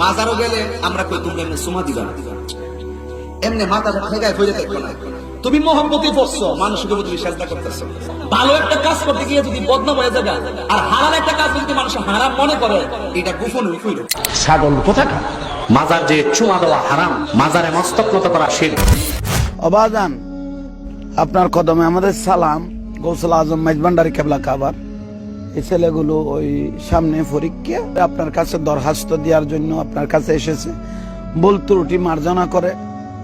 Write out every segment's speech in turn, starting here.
মাজারও গেলে আমরা কই তোমরা এমনি সুমা দিবা না। এমনি মাথাটা ঠেকায় হয়ে যেতে না। তুমি মোহাম্মতি পড়ছো মানুষের উপর তুমি চেষ্টা করতেছো। ভালো একটা কাজ করতে গিয়ে যদি বদনাম হয়ে যাবে আর হারাম একটা কাজ যদি মানুষ হারাম মনে করে এটা গোপন হইল ছাগল কোথাকার? মাজার যে চুমা দেওয়া হারাম মাজারে মস্তক নত করা শির। অবাজান আপনার কদমে আমাদের সালাম গৌসল আজম মেজবান্ডারি কেবলা কাবার। এই ছেলেগুলো ওই সামনে পরীক্ষা আপনার কাছে দরখাস্ত দেওয়ার জন্য আপনার কাছে এসেছে ভুল ত্রুটি মার্জনা করে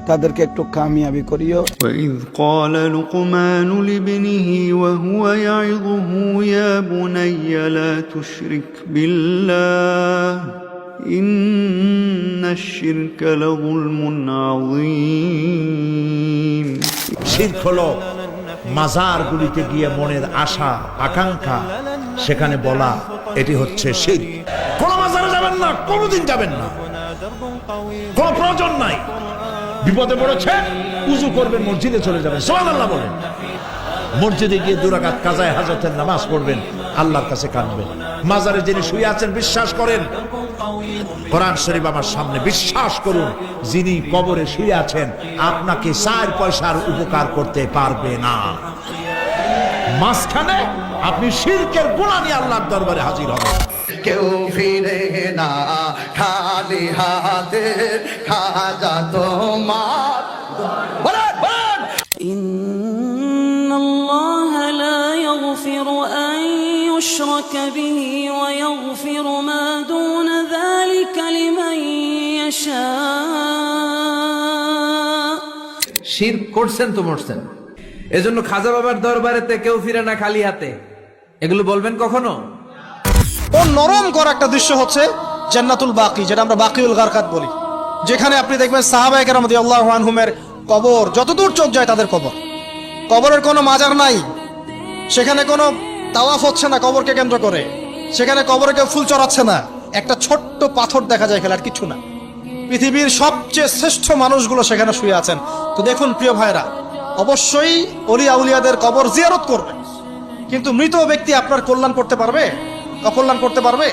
তাদেরকে একটু কামিয়াবি করিও وإذ قال لقمان لابنه وهو يعظه يا بني لا تشرك بالله إن الشرك لظلم عظيم শির্ক হলো মাজারগুলিতে গিয়ে মনের আশা আকাঙ্ক্ষা সেখানে বলা, এটি হচ্ছে শির। কোন মাজারে যাবেন না, কোনোদিন যাবেন না। কোন প্রয়োজন নাই। বিপদে পড়েছে, উজু করবেন, মসজিদে চলে যাবেন। সোহান আল্লাহ বলেন। মসজিদে গিয়ে দুরাকাত কাজায় হাজতের নামাজ পড়বেন, আল্লাহর কাছে কাঁদবেন। মাজারে যিনি শুয়ে আছেন, বিশ্বাস করেন। কোরআন শরীফ আমার সামনে, বিশ্বাস করুন, যিনি কবরে শুয়ে আছেন, আপনাকে চার পয়সার উপকার করতে পারবে না। মাঝখানে আপনি শিরকের গুণা নিয়ে আল্লাহর দরবারে হাজির হবেন কেউ ফিরে না খালি হাতে খাজা তোমার বলেন, বলেন। إن الله لا يغفر أن يشرك به ويغفر ما دون ذلك لمن يشاء শির করছেন তো মরছেন এজন্য খাজা বাবার দরবারেতে কেউ ফিরে না খালি হাতে। এগুলো বলবেন কখনো? ও নরম করা একটা দৃশ্য হচ্ছে জান্নাতুল বাকি, যেটা আমরা বাকিউল গারকাত বলি। যেখানে আপনি দেখবেন সাহাবায়ে কেরাম রাদিয়াল্লাহু আনহুমের কবর, যতদূর চোখ যায় তাদের কবর। কবরের কোনো মাজার নাই। সেখানে কোনো তাওয়াফ হচ্ছে না কবরকে কেন্দ্র করে। সেখানে কবরে কেউ ফুল চড়াচ্ছে না। একটা ছোট্ট পাথর দেখা যায় খেলার, কিছু না। পৃথিবীর সবচেয়ে শ্রেষ্ঠ মানুষগুলো সেখানে শুয়ে আছেন। তো দেখুন প্রিয় ভাইরা অবশ্যই অলি আউলিয়াদের কবর জিয়ারত করবে। কিন্তু মৃত ব্যক্তি আপনার কল্যাণ করতে পারবে? অকল্যাণ করতে পারবে?